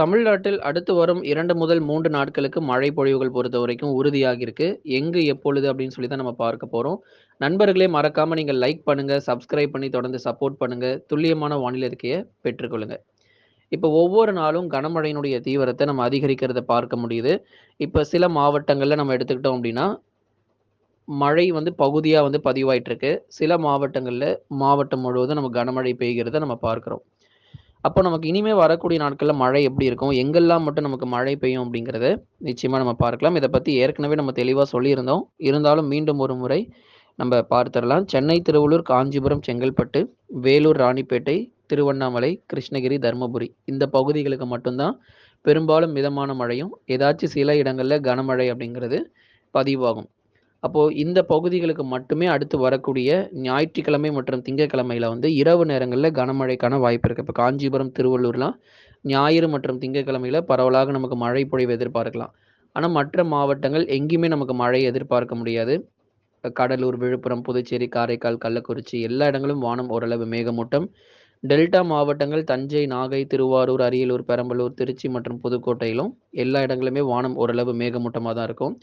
தமிழ்நாட்டில் அடுத்து வரும் இரண்டு முதல் மூன்று நாட்களுக்கு மழை பொழிவுகள் பொறுத்த வரைக்கும் உறுதியாகியிருக்கு. எங்கு, எப்பொழுது அப்படின்னு சொல்லி தான் நம்ம பார்க்க போறோம். நண்பர்களே மறக்காம நீங்க லைக் பண்ணுங்க, சப்ஸ்கிரைப் பண்ணி தொடர்ந்து சப்போர்ட் பண்ணுங்க. துல்லியமான வானிலை இருக்கையை பெற்றுக்கொள்ளுங்க. இப்போ ஒவ்வொரு நாளும் கனமழையினுடைய தீவிரத்தை நம்ம அதிகரிக்கிறத பார்க்க முடியுது. இப்போ சில மாவட்டங்களில் நம்ம எடுத்துக்கிட்டோம் அப்படின்னா, மழை வந்து பகுதியாக வந்து பதிவாயிட்டு இருக்கு. சில மாவட்டங்களில் மாவட்டம் முழுவதும் நம்ம கனமழை பெய்கிறத நம்ம பார்க்குறோம் அப்போ நமக்கு இனிமே வரக்கூடிய நாட்களில் மழை எப்படி இருக்கும்? எங்கெல்லாம் மட்டும் நமக்கு மழை பெய்யும் அப்படிங்கிறத நிச்சயமாக நம்ம பார்க்கலாம். இதை பற்றி ஏற்கனவே நம்ம தெளிவாக சொல்லியிருந்தோம். இருந்தாலும் மீண்டும் ஒரு முறை நம்ம பார்த்துடலாம் சென்னை, திருவள்ளூர், காஞ்சிபுரம், செங்கல்பட்டு, வேலூர், ராணிப்பேட்டை, திருவண்ணாமலை, கிருஷ்ணகிரி, தர்மபுரி இந்த பகுதிகளுக்கு மட்டும்தான் பெரும்பாலும் மிதமான மழையும், ஏதாச்சும் சில இடங்களில் கனமழை அப்படிங்கிறது பதிவாகும். அப்போ இந்த பகுதிகளுக்கு மட்டுமே அடுத்து வரக்கூடிய ஞாயிற்றுக்கிழமை மற்றும் திங்கட்கிழமையில வந்து இரவு நேரங்களில் கனமழைக்கான வாய்ப்பு இருக்கு. இப்போ காஞ்சிபுரம், திருவள்ளூர்லாம் ஞாயிறு மற்றும் திங்கட்கிழமையில பரவலாக நமக்கு மழை பொழிவு எதிர்பார்க்கலாம். ஆனால் மற்ற மாவட்டங்கள் எங்கேயுமே நமக்கு மழை எதிர்பார்க்க முடியாது. கடலூர், விழுப்புரம், புதுச்சேரி, காரைக்கால், கள்ளக்குறிச்சி எல்லா இடங்களும் வானம் ஓரளவு மேகமூட்டம். டெல்டா மாவட்டங்கள் தஞ்சை, நாகை, திருவாரூர், அரியலூர், பெரம்பலூர், திருச்சி மற்றும் புதுக்கோட்டையிலும் எல்லா இடங்களுமே வானம் ஓரளவு மேகமூட்டமாக தான் இருக்கும்.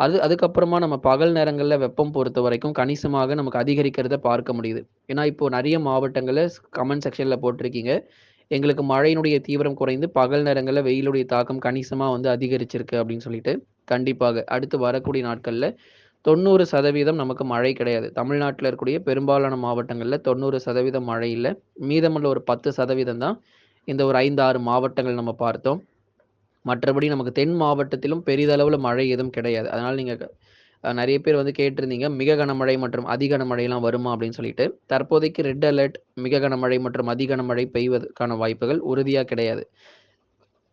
அது அதுக்கப்புறமா நம்ம பகல் நேரங்களில் வெப்பம் பொறுத்த வரைக்கும் கணிசமாக நமக்கு அதிகரிக்கிறத பார்க்க முடியுது. ஏன்னா, இப்போ நிறைய மாவட்டங்களில் கமெண்ட் செக்ஷனில் போட்டிருக்கீங்க. எங்களுக்கு மழையினுடைய தீவிரம் குறைந்து பகல் நேரங்களில் வெயிலுடைய தாக்கம் கணிசமாக வந்து அதிகரிச்சிருக்கு அப்படின்னு சொல்லிட்டு. கண்டிப்பாக அடுத்து வரக்கூடிய நாட்களில் தொண்ணூறு சதவீதம் நமக்கு மழை கிடையாது. தமிழ்நாட்டில் இருக்கக்கூடிய பெரும்பாலான மாவட்டங்களில் தொண்ணூறு சதவீதம் மழை இல்லை மீதமுள்ள ஒரு 10% தான் இந்த ஒரு 5, 6 மாவட்டங்கள் நம்ம பார்த்தோம். மற்றபடி நமக்கு தென் மாவட்டத்திலும் பெரிதளவில் மழை எதுவும் கிடையாது. அதனால் நீங்கள் நிறைய பேர் வந்து கேட்டிருந்தீங்க. மிக கனமழை மற்றும் அதி கனமழைலாம் வருமா அப்படின்னு சொல்லிட்டு. தற்போதைக்கு ரெட் அலர்ட், மிக கனமழை மற்றும் அதி கனமழை பெய்வதற்கான வாய்ப்புகள் உறுதியாக கிடையாது.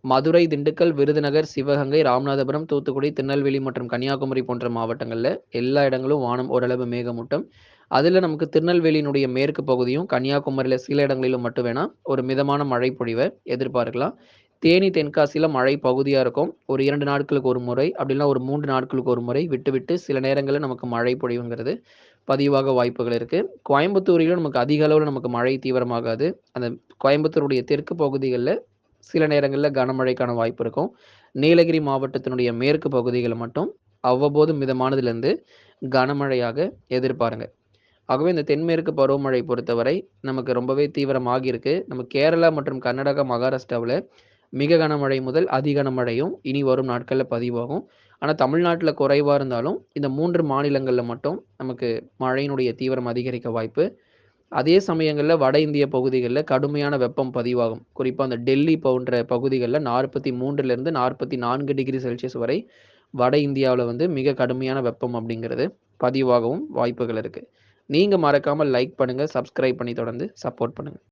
மதுரை, திண்டுக்கல், விருதுநகர், சிவகங்கை, ராமநாதபுரம், தூத்துக்குடி, திருநெல்வேலி மற்றும் கன்னியாகுமரி போன்ற மாவட்டங்களில் எல்லா இடங்களும் வானம் ஓரளவு மேகமூட்டம். அதில் நமக்கு திருநெல்வேலியினுடைய மேற்கு பகுதியும், கன்னியாகுமரியில் சில இடங்களிலும் மட்டும் வேணால் ஒரு மிதமான மழை பொழிவை எதிர்பார்க்கலாம். தேனி, தென்காசியில் மழை பகுதியாக இருக்கும். ஒரு இரண்டு நாட்களுக்கு ஒரு முறை, அப்படின்னா ஒரு மூன்று நாட்களுக்கு ஒரு முறை விட்டு, விட்டு சில நேரங்களில் நமக்கு மழை பொழிவுங்கிறது பதிவாக வாய்ப்புகள் இருக்குது கோயம்புத்தூரிலும் நமக்கு அதிக அளவில் நமக்கு மழை தீவிரமாகாது. அந்த கோயம்புத்தூருடைய தெற்கு பகுதிகளில் சில நேரங்களில் கனமழைக்கான வாய்ப்பு இருக்கும். நீலகிரி மாவட்டத்தினுடைய மேற்கு பகுதிகளில் மட்டும் அவ்வப்போது மிதமானதுலேருந்து கனமழையாக எதிர்பாருங்க. ஆகவே இந்த தென்மேற்கு பருவமழை பொறுத்தவரை நமக்கு ரொம்பவே தீவிரமாகியிருக்கு. நம்ம கேரளா மற்றும் கர்நாடகா, மகாராஷ்டிராவில் மிக கனமழை முதல் அதி கனமழையும் இனி வரும் நாட்களில் பதிவாகும். ஆனால் தமிழ்நாட்டில் குறைவாக இருந்தாலும் இந்த மூன்று மாநிலங்களில் மட்டும் நமக்கு மழையினுடைய தீவிரம் அதிகரிக்க வாய்ப்பு. அதே சமயங்களில் வட இந்திய பகுதிகளில் கடுமையான வெப்பம் பதிவாகும். குறிப்பாக அந்த டெல்லி போன்ற பகுதிகளில் நாற்பத்தி மூன்றுலேருந்து நாற்பத்தி நான்கு டிகிரி செல்சியஸ் வரை வட இந்தியாவில் வந்து மிக கடுமையான வெப்பம் அப்படிங்கிறது பதிவாகவும் வாய்ப்புகள் இருக்குது நீங்கள் மறக்காமல் லைக் பண்ணுங்கள் சப்ஸ்கிரைப் பண்ணி தொடர்ந்து சப்போர்ட் பண்ணுங்கள்